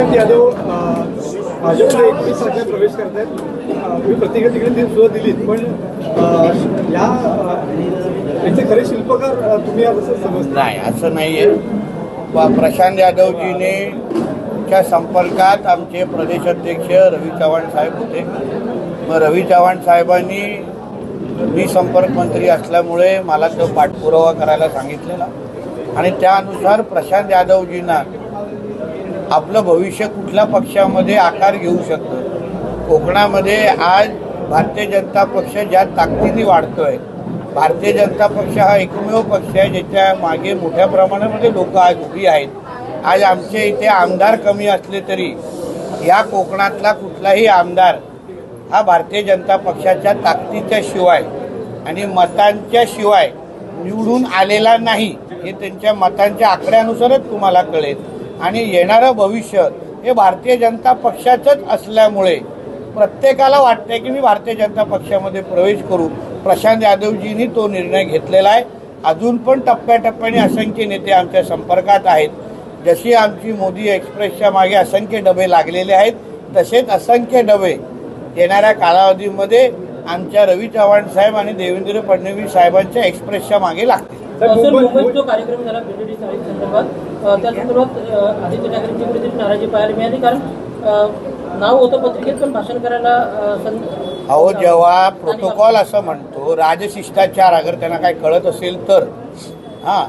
यादव भाजपमध्ये एकोणीस राज्यात प्रवेश करत आहेत मी प्रतिक्रिया तिकडे ती सुद्धा दिलीत पण अं, या याचे खरे शिल्पकार तुम्ही आज असं समजता? नाही असं नाही आहे प्रशांत यादवजीने च्या संपर्कात आमचे प्रदेशाध्यक्ष रवी चव्हाण साहेब होते. मग रवी चव्हाण साहेबांनी मी संपर्क मंत्री असल्यामुळे मला तो पाठपुरावा करायला सांगितलेला. आणि त्यानुसार प्रशांत यादवजींना आपलं भविष्य कुठल्या पक्षामध्ये आकार घेऊ शकतं? कोकणामध्ये आज भारतीय जनता पक्ष ज्या ताकदीने वाढतोय भारतीय जनता पक्ष हा एकमेव पक्ष आहे ज्याच्या मागे मोठ्या प्रमाणामध्ये लोक आज उभी आहेत. आज आमच्या इथे आमदार कमी असले तरी या कोकणातला कुठलाही आमदार हा भारतीय जनता पक्षाच्या ताकदीच्या शिवाय आणि मतांच्या शिवाय निवडून आलेला नाही हे त्यांच्या मतांच्या आकड्यानुसारच तुम्हाला कळेल. आणि येणारं भविष्य हे भारतीय जनता पक्षाचंच असल्यामुळे प्रत्येकाला वाटतंय की मी भारतीय जनता पक्षामध्ये प्रवेश करू. प्रशांत यादवजींनी तो निर्णय घेतलेला आहे. अजून पण टप्प्याटप्प्याने असंख्य नेते आमच्या संपर्कात आहेत. जशी आमची मोदी एक्सप्रेसच्या मागे असंख्य डबे लागलेले आहेत तसेच असंख्य डबे येणाऱ्या कालावधीमध्ये आमच्या रवी चव्हाण साहेब आणि देवेंद्र फडणवीस साहेबांच्या एक्सप्रेसच्या मागे लागतील. तर सर मुंबई- मुंबईत जो कार्यक्रम झाला बीजेडी संदर्भात अ, त्या संदर्भात अ, आदित्य ठाकरेंची कुठेतरी नाराजी पाहायला मिळाली. कारण नाव होतं पत्रिकेत पण भाषण करायला अहो जेव्हा प्रोटोकॉल असं म्हणतो राजशिष्टाचार अगर त्यांना काय कळत असेल तर. हां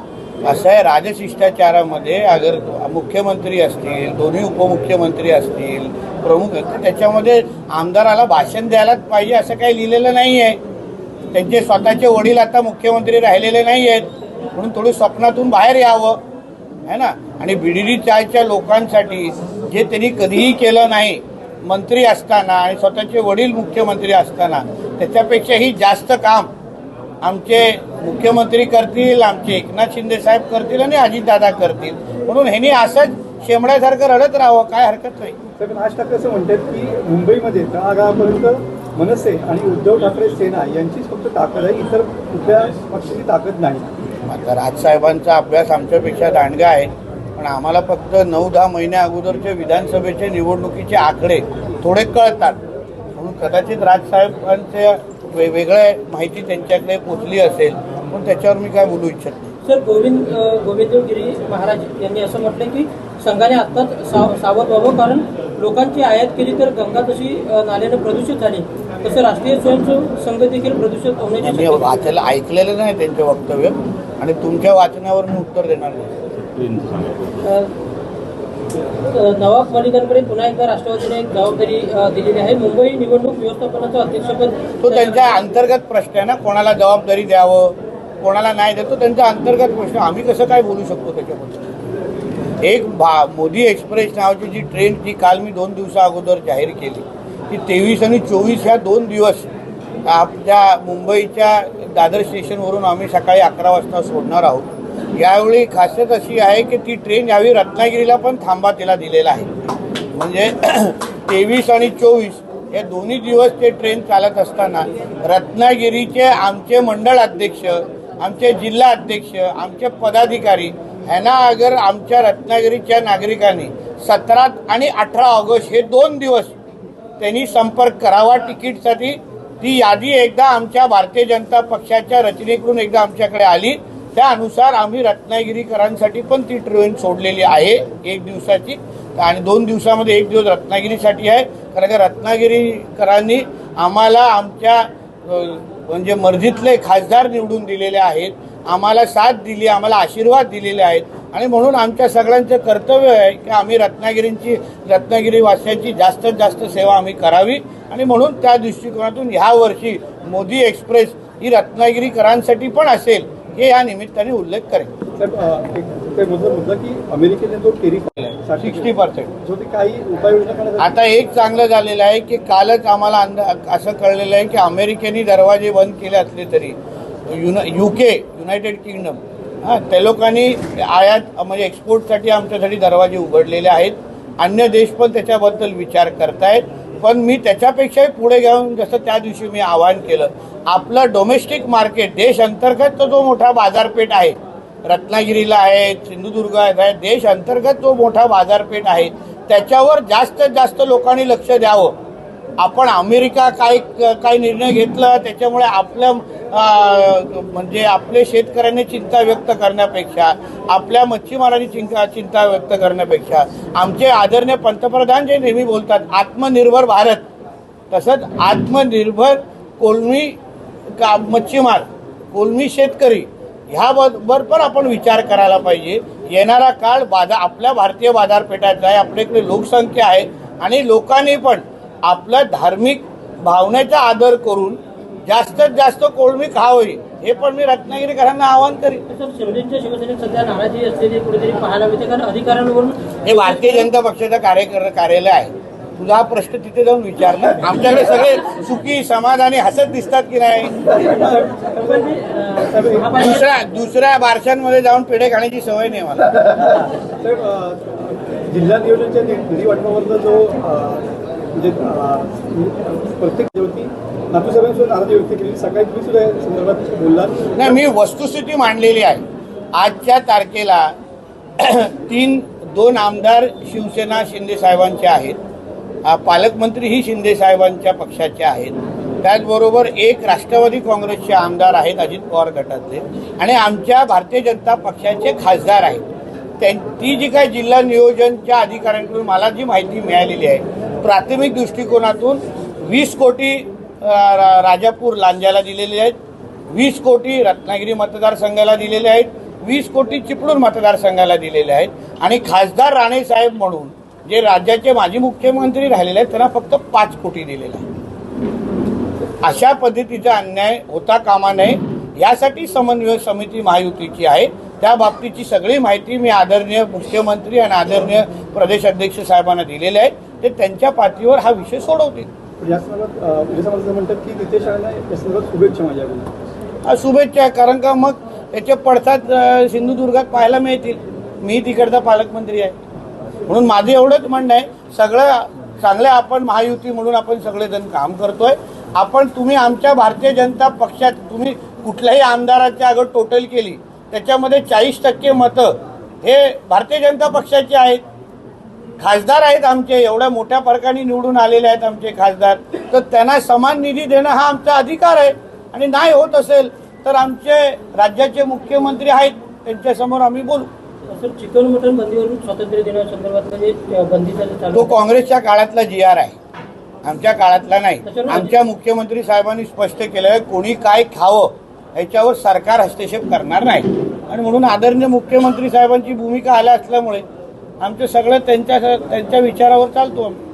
असं आहे राजशिष्टाचारामध्ये अगर मुख्यमंत्री असतील दोन्ही उपमुख्यमंत्री असतील प्रमुख त्याच्यामध्ये आमदाराला भाषण द्यायलाच पाहिजे असं काही लिहिलेलं नाही आहे त्यांचे स्वतःचे वडील आता मुख्यमंत्री राहिलेले नाही आहेत म्हणून थोडी स्वप्नातून बाहेर यावं. है ना? आणि बीडीडी चायच्या लोकांसाठी जे त्यांनी कधीही केलं नाही मंत्री असताना आणि स्वतःचे वडील मुख्यमंत्री असताना त्याच्यापेक्षाही जास्त काम आमचे मुख्यमंत्री करतील आमचे एकनाथ शिंदे साहेब करतील आणि अजितदादा करतील. म्हणून ह्यांनी असंच शेमड्यासारखं रडत राहावं काय हरकत नाही. तर ठाकरे असं म्हणतात की मुंबईमध्ये आगापर्यंत मनसे आणि उद्धव ठाकरे सेना यांचीच फक्त ताकद आहे इतर कुठल्या पक्षाची ताकद नाही. आता राजसाहेबांचा अभ्यास आमच्यापेक्षा दांडगा आहे पण आम्हाला फक्त नऊ दहा महिन्या अगोदरचे विधानसभेचे निवडणुकीचे आकडे थोडे कळतात. म्हणून कदाचित राजसाहेबांचे वे- माहिती त्यांच्याकडे पोचली असेल पण त्याच्यावर मी काय बोलू इच्छित नाही. सर गोविंद गोविंदगिरी महाराज यांनी असं म्हटलं की संघाने आत्ताच साव- सावध व्हावं. कारण लोकांची आयात केली तर गंगा अ, नाल्यानं प्रदूषित झाली. तसं राष्ट्रीय स्वयंसेवक संघ देखील प्रदूषित होण्याची वाचायला ऐकलेलं नाही त्यांचे वक्तव्य. आणि तुमच्या वाचण्यावर मी उत्तर देणार नवाब मलिकांकडे पुन्हा एकदा राष्ट्रवादीने एक जबाबदारी दिलेली आहे. मुंबई निवडणूक व्यवस्थापनाचं अध्यक्षपद तो त्यांच्या अंतर्गत प्रश्न आहे ना. कोणाला जबाबदारी द्यावं कोणाला नाही देतो त्यांचा अंतर्गत प्रश्न आम्ही कसं काय बोलू शकतो त्याच्याबद्दल? एक भा मोदी एक्सप्रेस नावाची जी ट्रेन ती काल मी दोन दिवसा अगोदर जाहीर केली. ती तेवीस आणि चोवीस ह्या दोन दिवस आपल्या मुंबईच्या दादर स्टेशनवरून आम्ही सकाळी अकरा वाजता सोडणार आहोत. यावेळी खासियत अशी आहे की ती ट्रेन यावेळी रत्नागिरीला पण थांबा तिला दिलेला आहे. म्हणजे तेवीस आणि चोवीस हे दोन्ही दिवस ते ट्रेन चालत असताना रत्नागिरीचे आमचे मंडळ अध्यक्ष आमचे जिल्हा अध्यक्ष आमचे पदाधिकारी ह्यांना अगर आमच्या रत्नागिरीच्या नागरिकांनी सतरा आणि अठरा ऑगस्ट हे दोन दिवस त्यांनी संपर्क करावा तिकीटसाठी ती यादी एकदा आमच्या भारतीय जनता पक्षाच्या रचनेकडून एकदा आमच्याकडे आली. त्यानुसार आम्ही रत्नागिरीकरांसाठी पण ती ट्रेन सोडलेली आहे एक दिवसाची. आणि दोन दिवसामध्ये एक दिवस रत्नागिरीसाठी आहे. कारण का रत्नागिरीकरांनी आम्हाला आमच्या म्हणजे मर्जीतले खासदार निवडून दिलेले आहेत. आम्हाला साथ दिली आम्हाला आशीर्वाद दिलेले आहेत. आणि म्हणून आमच्या सगळ्यांचं कर्तव्य आहे की आम्ही रत्नागिरींची रत्नागिरी वासियांची जास्तीत जास्त सेवा आम्ही करावी. आणि म्हणून त्या दृष्टिकोनातून ह्या वर्षी मोदी एक्सप्रेस ही रत्नागिरीकरांसाठी पण असेल हे या निमित्ताने उल्लेख करेल सिक्स्टी पर्सेंट. आता एक चांगलं झालेलं आहे की कालच आम्हाला अंदा असं कळलेलं आहे की अमेरिकेने दरवाजे बंद केले असले तरी. युना युके युनायटेड किंगडम हां त्या लोकांनी आयात म्हणजे एक्सपोर्टसाठी आमच्यासाठी दरवाजे उघडलेले आहेत. अन्य देश पण त्याच्याबद्दल विचार करतायत. पण मी त्याच्यापेक्षाही पुढे घेऊन जसं त्या दिवशी मी आवाहन केलं आपलं डोमेस्टिक मार्केट देश अंतर्गत तो जो मोठा बाजारपेठ आहे रत्नागिरीला आहे सिंधुदुर्गात आहे देश अंतर्गत जो मोठा बाजारपेठ आहे त्याच्यावर जास्तीत जास्त लोकांनी लक्ष द्यावं. आपण अमेरिका काय काय निर्णय घेतला त्याच्यामुळे आपल्या म्हणजे आपले शेतकऱ्यांनी चिंता व्यक्त करण्यापेक्षा आपल्या मच्छीमारांनी चिंता चिंता व्यक्त करण्यापेक्षा आमचे आदरणीय पंतप्रधान जे नेहमी बोलतात आत्मनिर्भर भारत तसंच आत्मनिर्भर कोलमी का मच्छीमार कोलमी शेतकरी ह्याबरोबर पण आपण विचार करायला पाहिजे. येणारा काळ बाजार आपल्या भारतीय बाजारपेठाचा आहे आपल्याकडे लोकसंख्या आहे आणि लोकांनी पण आपला धार्मिक भावनेचा आदर करून जास्तीत जास्त कोळमी खावी हे पण मी रत्नागिरीकरांना आवाहन करीन. सर शिंदेच्या शिवसेनेत सध्या नाराजी असलेली कुठेतरी पाहायला मिळते कारण अधिकाऱ्यांवरून हे भारतीय जनता पक्षाचं कार्यकर कार्यालय आहे. तुझा हा प्रश्न तिथे जाऊन विचार ना आमच्याकडे सगळे सुखी समाधानी हसत दिसतात की नाही? दुसऱ्या दुसऱ्या बारशांमध्ये जाऊन पेढे खाण्याची सवय नाही मला. जिल्हा नियोजनच्या निधी वाटपावरचा जो म्हणजे प्रत्येक नाराजी व्यक्त केली. सकाळी तुम्ही सुद्धा संदर्भात बोललात. नाही मी वस्तुस्थिती मांडलेली आहे. आजच्या तारखेला तीन दोन आमदार शिवसेना शिंदे साहेबांचे आहेत. पालकमंत्री ही शिंदे साहेबांच्या पक्षाचे आहेत. त्याचबरोबर एक राष्ट्रवादी काँग्रेसचे आमदार आहेत अजित पवार गटातले. आणि आमच्या भारतीय जनता पक्षाचे खासदार आहेत. त्यां ती जी काही जिल्हा नियोजनच्या अधिकाऱ्यांकडून मला जी माहिती मिळालेली आहे प्राथमिक दृष्टिकोनातून वीस कोटी राजापूर लांजाला दिलेले आहेत. वीस कोटी रत्नागिरी मतदारसंघाला दिलेले आहेत. वीस कोटी चिपळूण मतदारसंघाला दिलेले आहेत. आणि खासदार राणे साहेब म्हणून जे राज्याचे माजी मुख्यमंत्री राहिलेले आहेत त्यांना फक्त पाच कोटी दिलेले आहे अशा पद्धतीचा अन्याय होता कामा नये. यासाठी समन्वय समिती महायुतीची आहे. त्या बाबतीची सगळी माहिती मी आदरणीय मुख्यमंत्री आणि आदरणीय प्रदेश अध्यक्ष साहेबांना दिलेली आहे. ते त्यांच्या पातळीवर हा विषय सोडवतील. या संदर्भात समाजाचं म्हणतात की नितेश राणेंना या संदर्भात शुभेच्छा माझ्याकडून शुभेच्छा आहे. कारण का मग त्याचे पडसाद सिंधुदुर्गात पाहायला मिळतील. मी तिकडचा पालकमंत्री आहे. म्हणून माझं एवढंच म्हणणं आहे सगळं चांगलं आपण महायुती म्हणून आपण सगळेजण काम करतोय. आपण तुम्ही आमच्या भारतीय जनता पक्षात तुम्ही कुठल्याही आमदाराच्या अगं टोटल केली त्याच्यामध्ये चाळीस टक्के मतं हे भारतीय जनता पक्षाचे आहेत. खासदार आहेत आमचे एवढ्या मोठ्या फरकाने निवडून आलेले आहेत आमचे खासदार. तर त्यांना समान निधी देणं हा आमचा अधिकार आहे. आणि नाही होत असेल तर आमचे राज्याचे मुख्यमंत्री आहेत त्यांच्यासमोर आम्ही बोलू. सर चिकन मटन बंदीवरून स्वातंत्र्य दिनासंदर्भात म्हणजे बंदीचा तो काँग्रेसच्या काळातला जी आर आहे. आमच्या काळातला नाही. आमच्या मुख्यमंत्री साहेबांनी स्पष्ट केलं कोणी काय खावं याच्यावर सरकार हस्तक्षेप करणार नाही. आणि म्हणून आदरणीय मुख्यमंत्री साहेबांची भूमिका आल्या असल्यामुळे आमचे सगळं त्यांच्या त्यांच्या विचारावर चालतो आम्ही